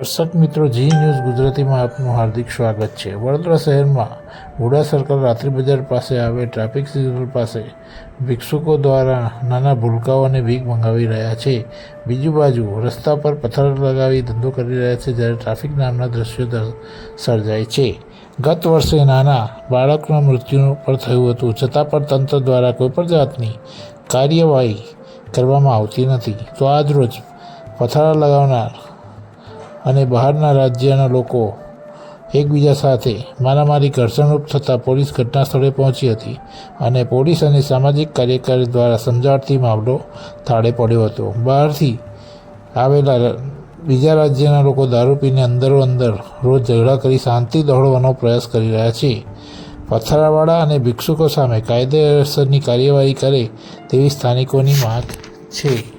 દર્શક મિત્રો, જી ન્યૂઝ ગુજરાતીમાં આપનું હાર્દિક સ્વાગત છે. વડોદરા શહેરમાં ઘોડા સર્કલ રાત્રિ બજાર પાસે આવે ટ્રાફિક સિગ્નલ પાસે ભિક્ષુકો દ્વારા નાના ભૂલકાઓને ભીખ મંગાવી રહ્યા છે. બીજી બાજુ રસ્તા પર પથ્થર લગાવી ધંધો કરી રહ્યા છે જ્યારે ટ્રાફિક નામના દ્રશ્યો દર સર્જાય છે. ગત વર્ષે નાના બાળકના મૃત્યુ પણ થયું હતું. છતાં પણ તંત્ર દ્વારા કોઈપણ જાતની કાર્યવાહી કરવામાં આવતી નથી. તો આજરોજ પથારા લગાવનાર અને બહારના રાજ્યના લોકો એકબીજા સાથે મારામારી ઘર્ષણરૂપ થતાં પોલીસ ઘટના સ્થળે પહોંચી હતી અને પોલીસ અને સામાજિક કાર્યકારી દ્વારા સમજાવટથી મામલો થાળે પડ્યો હતો. બહારથી આવેલા બીજા રાજ્યના લોકો દારૂ પીને અંદરો અંદર રોજ ઝઘડા કરી શાંતિ દોડવાનો પ્રયાસ કરી રહ્યા છે. પથ્થરાવાળા અને ભિક્ષુકો સામે કાયદેસરની કાર્યવાહી કરે તેવી સ્થાનિકોની માંગ છે.